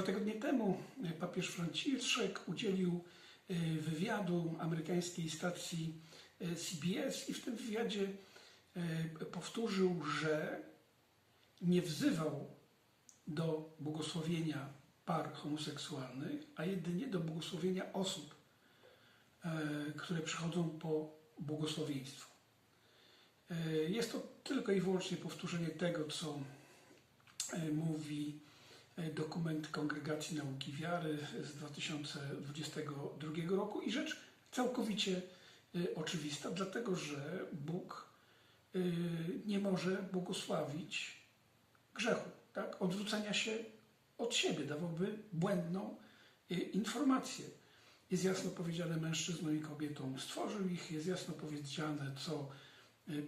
Dwa tygodnie temu papież Franciszek udzielił e, wywiadu amerykańskiej stacji e, CBS i w tym wywiadzie e, powtórzył, że nie wzywał do błogosławienia par homoseksualnych, a jedynie do błogosławienia osób, e, które przychodzą po błogosławieństwo. E, Jest to tylko i wyłącznie powtórzenie tego, co e, mówi e, dokument Kongregacji Nauki Wiary z 2022 roku i rzecz całkowicie e, oczywista, dlatego że Bóg e, nie może błogosławić grzechu, tak? odwrócenia się od siebie, dawałby błędnie informację. Jest jasno powiedziane mężczyznom i kobietom stworzył ich, jest jasno powiedziane, co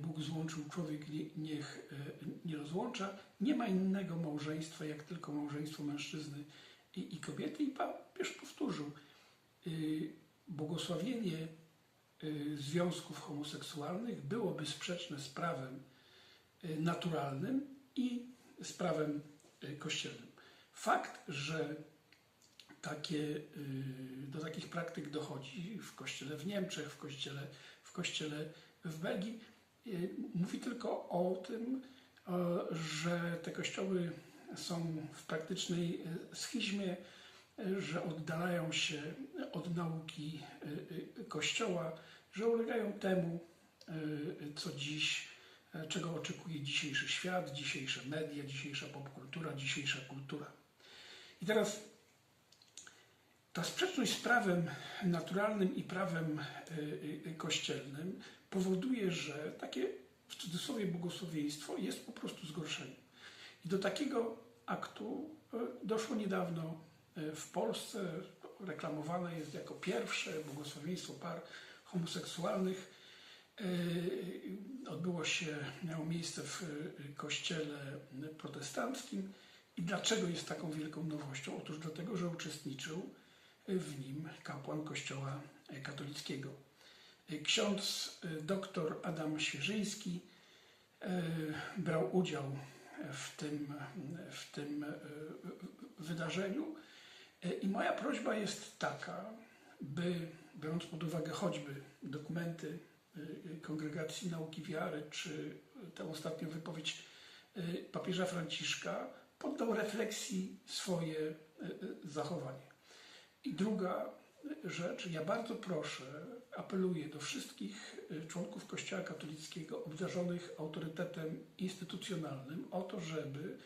Bóg złączył, człowiek nie- niech y, nie rozłącza. Nie ma innego małżeństwa, jak tylko małżeństwo mężczyzny i, i kobiety. I papież powtórzył, y, błogosławienie związków homoseksualnych byłoby sprzeczne z prawem naturalnym i z prawem kościelnym. Fakt, że takie, do takich praktyk dochodzi w kościele w Niemczech, w kościele w, kościele w Belgii, mówi tylko o tym, e, że te kościoły są w praktycznej e, schizmie, e, że oddalają się od nauki Kościoła, że ulegają temu, co dziś, czego oczekuje dzisiejszy świat, dzisiejsze media, dzisiejsza popkultura, dzisiejsza kultura. I teraz ta sprzeczność z prawem naturalnym i prawem y, y, kościelnym powoduje, że takie w cudzysłowie błogosławieństwo jest po prostu zgorszeniem. I do takiego aktu y, doszło niedawno y, w Polsce. Reklamowane jest jako pierwsze błogosławieństwo par homoseksualnych. Y, Odbyło się, miało miejsce w kościele protestanckim. I dlaczego jest taką wielką nowością? Otóż dlatego, że uczestniczył w nim kapłan Kościoła katolickiego. Ksiądz y, dr Adam Świeżyński y, brał udział w tym, w tym y, wydarzeniu Y, i moja prośba jest taka, by biorąc pod uwagę choćby dokumenty y, y, Kongregacji Nauki Wiary, czy tę ostatnią wypowiedź y, papieża Franciszka, poddał refleksji swoje y, y, zachowanie. I druga rzecz, ja bardzo proszę, apeluję do wszystkich y, członków Kościoła katolickiego obdarzonych autorytetem instytucjonalnym o to, żeby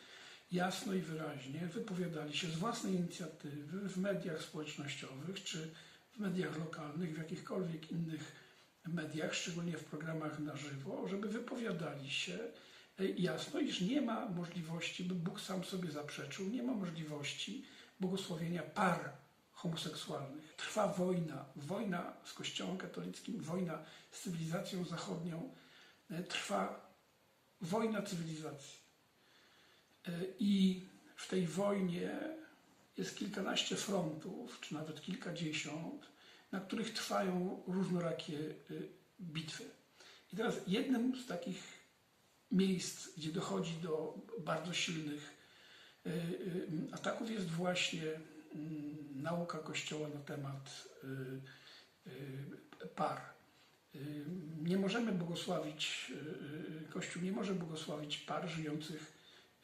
jasno i wyraźnie wypowiadali się z własnej inicjatywy w mediach społecznościowych czy w mediach lokalnych, w jakichkolwiek innych mediach, szczególnie w programach na żywo, żeby wypowiadali się y, jasno, iż nie ma możliwości, by Bóg sam sobie zaprzeczył, nie ma możliwości błogosławienia par homoseksualnych. Trwa wojna, wojna z Kościołem katolickim, wojna z cywilizacją zachodnią, e, trwa wojna cywilizacji. E, I w tej wojnie jest kilkanaście frontów, czy nawet kilkadziesiąt, na których trwają różnorakie e, bitwy. I teraz jednym z takich miejsc, gdzie dochodzi do bardzo silnych ataków jest właśnie nauka Kościoła na temat y, y, par. Y, Nie możemy błogosławić, Kościół nie może błogosławić par żyjących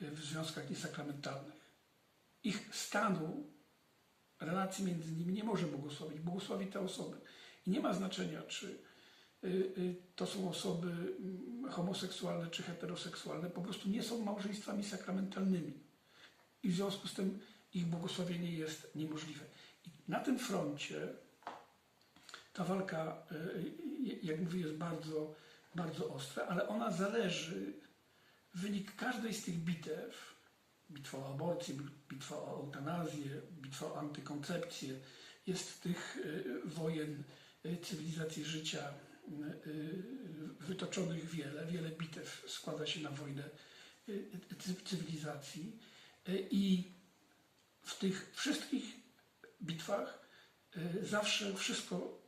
w związkach niesakramentalnych. Ich stanu, relacji między nimi nie może błogosławić, błogosławi te osoby. I nie ma znaczenia, czy to są osoby mm, homoseksualne czy heteroseksualne, po prostu nie są małżeństwami sakramentalnymi i w związku z tym ich błogosławienie jest niemożliwe. I na tym froncie ta walka, y, jak mówię, jest bardzo, bardzo ostra, ale ona zależy, wynik każdej z tych bitew, bitwa o aborcję, bitwa o eutanazję, bitwa o antykoncepcję, jest tych y, wojen cywilizacji życia wytoczonych wiele, wiele bitew składa się na wojnę cy- cywilizacji i w tych wszystkich bitwach y, zawsze wszystko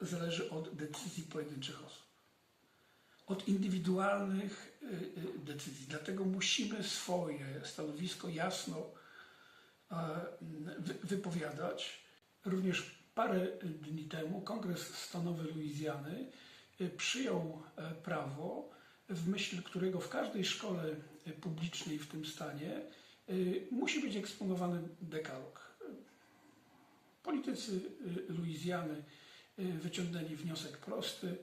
zależy od decyzji pojedynczych osób. Od indywidualnych y, y, decyzji. Dlatego musimy swoje stanowisko jasno wy- wypowiadać. Również parę dni temu Kongres Stanowy Luizjany przyjął e, prawo, w myśl którego w każdej szkole e, publicznej w tym stanie musi być eksponowany dekalog. Politycy y, Luizjany y, wyciągnęli wniosek prosty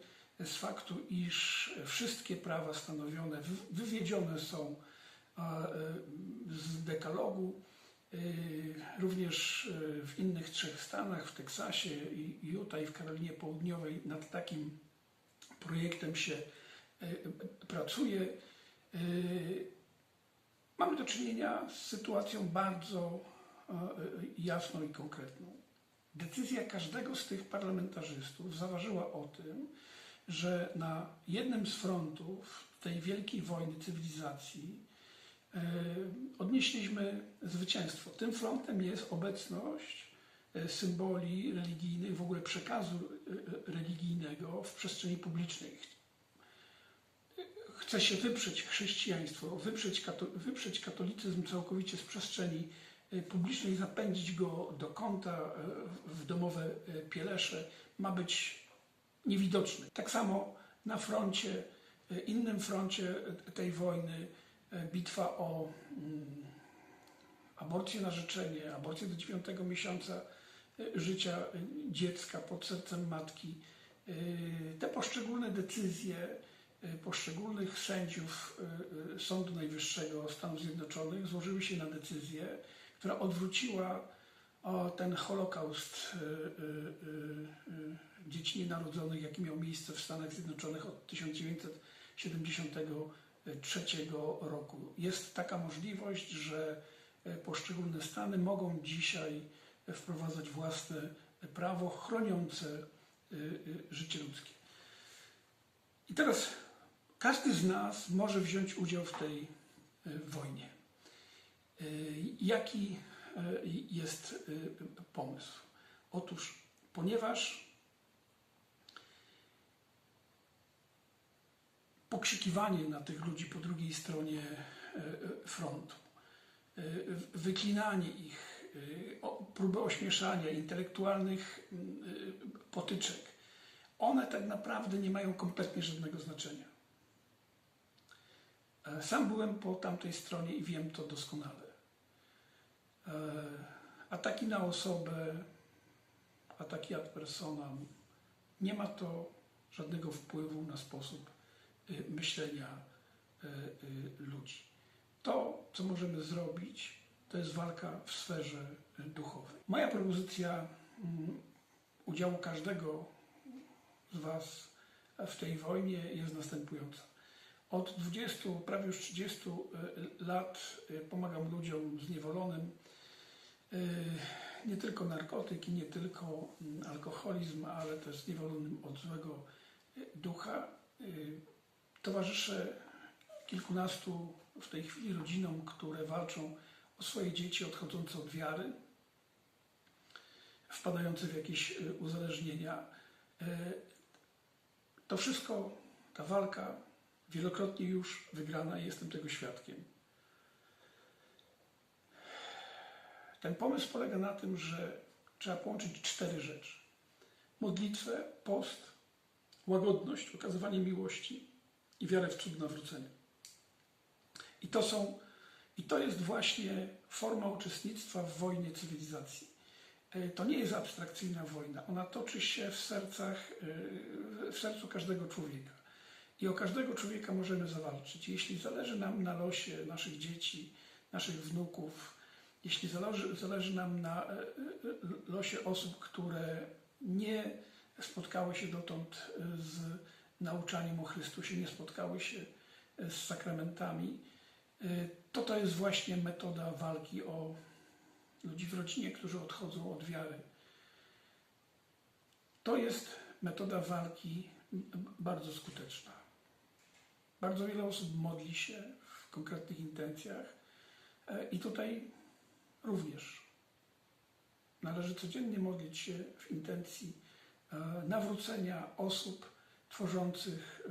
z faktu, iż wszystkie prawa stanowione, wy- wywiedzione są y, z dekalogu. Y, Również y, w innych trzech stanach, w Teksasie, Utah i w Karolinie Południowej nad takim projektem się y, y, pracuje. Mamy do czynienia z sytuacją bardzo e, e, jasną i konkretną. Decyzja każdego z tych parlamentarzystów zaważyła o tym, że na jednym z frontów tej wielkiej wojny cywilizacji e, odnieśliśmy zwycięstwo. Tym frontem jest obecność symboli religijnych, w ogóle przekazu religijnego w przestrzeni publicznej. Chce się wyprzeć chrześcijaństwo, wyprzeć, kato, wyprzeć katolicyzm całkowicie z przestrzeni e, publicznej, zapędzić go do kąta e, w domowe e, pielesze, ma być niewidoczny. Tak samo na froncie, innym froncie tej wojny, bitwa o mm, aborcję na życzenie, aborcję do dziewiątego miesiąca życia dziecka pod sercem matki. Te poszczególne decyzje poszczególnych sędziów e, e, Sądu Najwyższego Stanów Zjednoczonych złożyły się na decyzję, która odwróciła ten holokaust dzieci nienarodzonych, jaki miał miejsce w Stanach Zjednoczonych od 1973 roku. Jest taka możliwość, że poszczególne stany mogą dzisiaj wprowadzać własne prawo chroniące życie ludzkie. I teraz każdy z nas może wziąć udział w tej e, wojnie. E, Jaki e, jest pomysł? Otóż, ponieważ pokrzykiwanie na tych ludzi po drugiej stronie frontu, wyklinanie ich, próby ośmieszania, intelektualnych potyczek, one tak naprawdę nie mają kompletnie żadnego znaczenia. E, Sam byłem po tamtej stronie i wiem to doskonale. E, Ataki na osobę, ataki ad personam, nie ma to żadnego wpływu na sposób y, myślenia ludzi. To, co możemy zrobić, to jest walka w sferze duchowej. Moja propozycja mm, udziału każdego z Was w tej wojnie jest następująca. Od 20, prawie już 30 y, lat y, pomagam ludziom zniewolonym. Y, Nie tylko narkotyki, nie tylko mm, alkoholizm, ale też zniewolonym od złego ducha. Towarzyszę kilkunastu w tej chwili rodzinom, które walczą o swoje dzieci odchodzące od wiary, wpadające w jakieś uzależnienia. To wszystko, ta walka wielokrotnie już wygrana i jestem tego świadkiem. Ten pomysł polega na tym, że trzeba połączyć cztery rzeczy: modlitwę, post, łagodność, okazywanie miłości i wiarę w cud nawrócenia. I to są, i to jest właśnie forma uczestnictwa w wojnie cywilizacji. E, To nie jest abstrakcyjna wojna. Ona toczy się w sercach, e, w sercu każdego człowieka. I o każdego człowieka możemy zawalczyć. Jeśli zależy nam na losie naszych dzieci, naszych wnuków, jeśli zależy, zależy nam na e, e, losie osób, które nie spotkały się dotąd e, z nauczaniem o Chrystusie, nie spotkały się z sakramentami, to to jest właśnie metoda walki o ludzi w rodzinie, którzy odchodzą od wiary. To jest metoda walki bardzo skuteczna. Bardzo wiele osób modli się w konkretnych intencjach e, i tutaj również należy codziennie modlić się w intencji e, nawrócenia osób tworzących,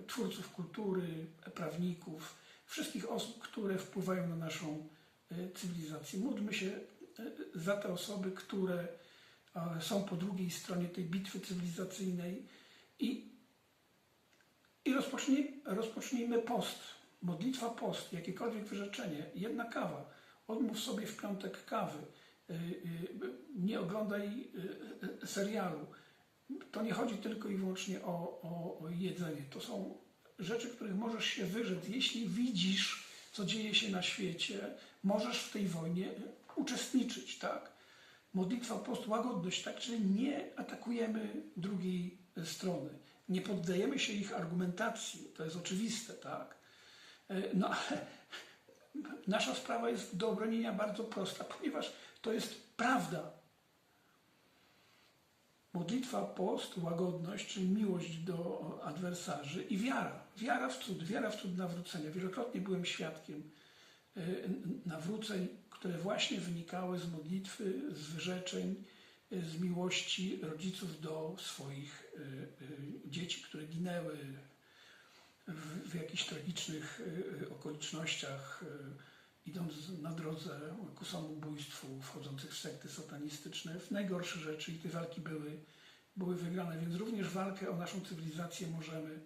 e, twórców kultury, prawników, wszystkich osób, które wpływają na naszą cywilizację. Módlmy się za te osoby, które są po drugiej stronie tej bitwy cywilizacyjnej i, i rozpocznij, rozpocznijmy post, modlitwa post, jakiekolwiek wyrzeczenie, jedna kawa, odmów sobie w piątek kawy, y, y, nie oglądaj y, serialu. To nie chodzi tylko i wyłącznie o, o, o jedzenie. To są rzeczy, których możesz się wyrzec. Jeśli widzisz, co dzieje się na świecie, możesz w tej wojnie uczestniczyć, tak? Modlitwa, post, łagodność, tak? Czyli nie atakujemy drugiej strony. Nie poddajemy się ich argumentacji. To jest oczywiste, tak? E, No ale nasza sprawa jest do obronienia bardzo prosta, ponieważ to jest prawda. Modlitwa, post, łagodność, czyli miłość do adwersarzy i wiara. Wiara w cud, wiara w cud nawrócenia. Wielokrotnie byłem świadkiem y, nawróceń, które właśnie wynikały z modlitwy, z wyrzeczeń, z miłości rodziców do swoich y, y, dzieci, które ginęły w, w jakichś tragicznych y, okolicznościach, idąc na drodze ku samobójstwu, wchodzących w sekty satanistyczne, w najgorsze rzeczy i te walki były, były wygrane. Więc również walkę o naszą cywilizację możemy,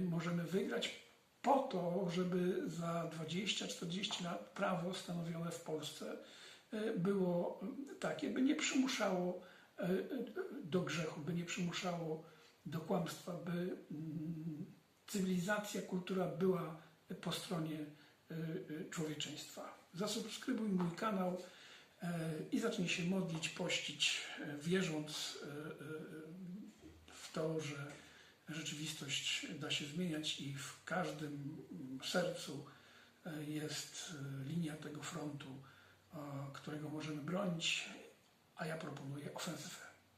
możemy wygrać po to, żeby za 20-40 lat prawo stanowione w Polsce było takie, by nie przymuszało y, y, do grzechu, by nie przymuszało do kłamstwa, by mm, cywilizacja, kultura była po stronie człowieczeństwa. Zasubskrybuj mój kanał i zacznij się modlić, pościć, wierząc w to, że rzeczywistość da się zmieniać i w każdym mm, sercu jest linia tego frontu, którego możemy bronić, a ja proponuję ofensywę.